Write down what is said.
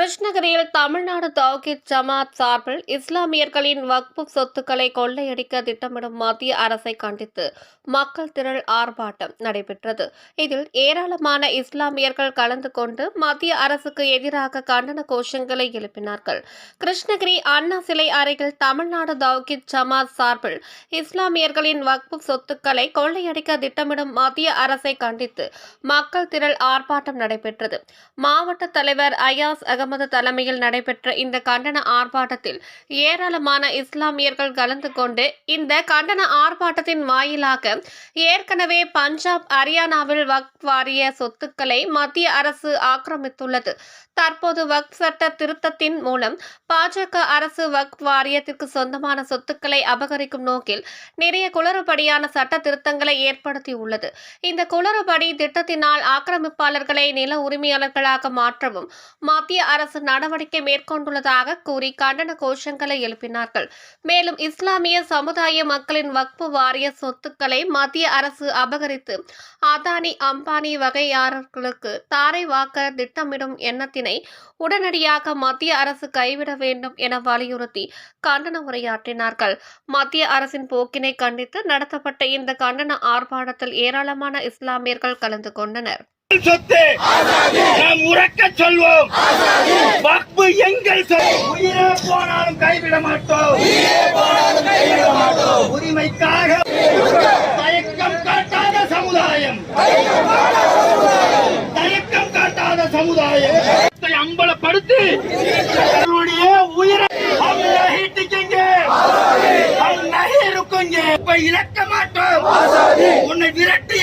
கிருஷ்ணகிரியில் தமிழ்நாடு தௌஹித் ஜமாத் சார்பில் இஸ்லாமியர்களின் வக்பு சொத்துக்களை கொள்ளையடிக்க திட்டமிடும் மத்திய அரசை கண்டித்து மக்கள் திரள் ஆர்ப்பாட்டம் நடைபெற்றது. இதில் ஏராளமான இஸ்லாமியர்கள் கலந்து கொண்டு மத்திய அரசுக்கு எதிராக கண்டன கோஷங்களை எழுப்பினார்கள். கிருஷ்ணகிரி அண்ணா சிலை அருகில் தமிழ்நாடு தௌஹித் ஜமாத் சார்பில் இஸ்லாமியர்களின் வக்பு சொத்துக்களை கொள்ளையடிக்க திட்டமிடும் மத்திய அரசை கண்டித்து மக்கள் திரள் ஆர்ப்பாட்டம் நடைபெற்றது. மாவட்ட தலைவர் அயாஸ் அகமது தலைமையில் நடைபெற்ற இந்த கண்டன ஆர்ப்பாட்டத்தில் ஏராளமான இஸ்லாமியர்கள் கலந்து கொண்டு இந்த கண்டன ஆர்ப்பாட்டத்தின் வாயிலாக ஏற்கனவே பஞ்சாப் ஹரியானாவில் வக்ஃப் வாரிய சொத்துக்களை மத்திய அரசு ஆக்கிரமித்துள்ளது. தற்போது வக்ஃப் சட்ட திருத்தத்தின் மூலம் பாஜக அரசு வக்ஃப் வாரியத்திற்கு சொந்தமான சொத்துக்களை அபகரிக்கும் நோக்கில் நிறைய குளறுபடியான சட்ட திருத்தங்களை ஏற்படுத்தியுள்ளது. இந்த குளறுபடி திட்டத்தினால் ஆக்கிரமிப்பாளர்களை நில உரிமையாளர்களாக மாற்றவும் மத்திய அரசு அரசு நடவடிக்கை மேற்கொண்டுள்ளதாக கூறி கண்டன கோஷங்களை எழுப்பினார்கள். மேலும் இஸ்லாமிய சமுதாய மக்களின் வக்பு வாரிய சொத்துக்களை மத்திய அரசு அபகரித்து அதானி அம்பானி வகையாளர்களுக்கு தாரை வாக்க திட்டமிடும் எண்ணத்தினை உடனடியாக மத்திய அரசு கைவிட வேண்டும் என வலியுறுத்தி கண்டன உரையாற்றினார்கள். மத்திய அரசின் போக்கினை கண்டித்து நடத்தப்பட்ட இந்த கண்டன ஆர்ப்பாட்டத்தில் ஏராளமான இஸ்லாமியர்கள் கலந்து கொண்டனர். சொத்து. நாம் உறக்க சொல்வோம். வாக்கு எங்கள் சொத்து. உயிரே போனாலும் கைவிட மாட்டோம். உரிமைக்காக தயக்கம் காட்டாத சமுதாயம். தயக்கம் காட்டாத சமுதாயம். அம்பலப்படுத்தி அவருடைய உயிரை இழக்க மாட்டோம். உன்னை விரட்டி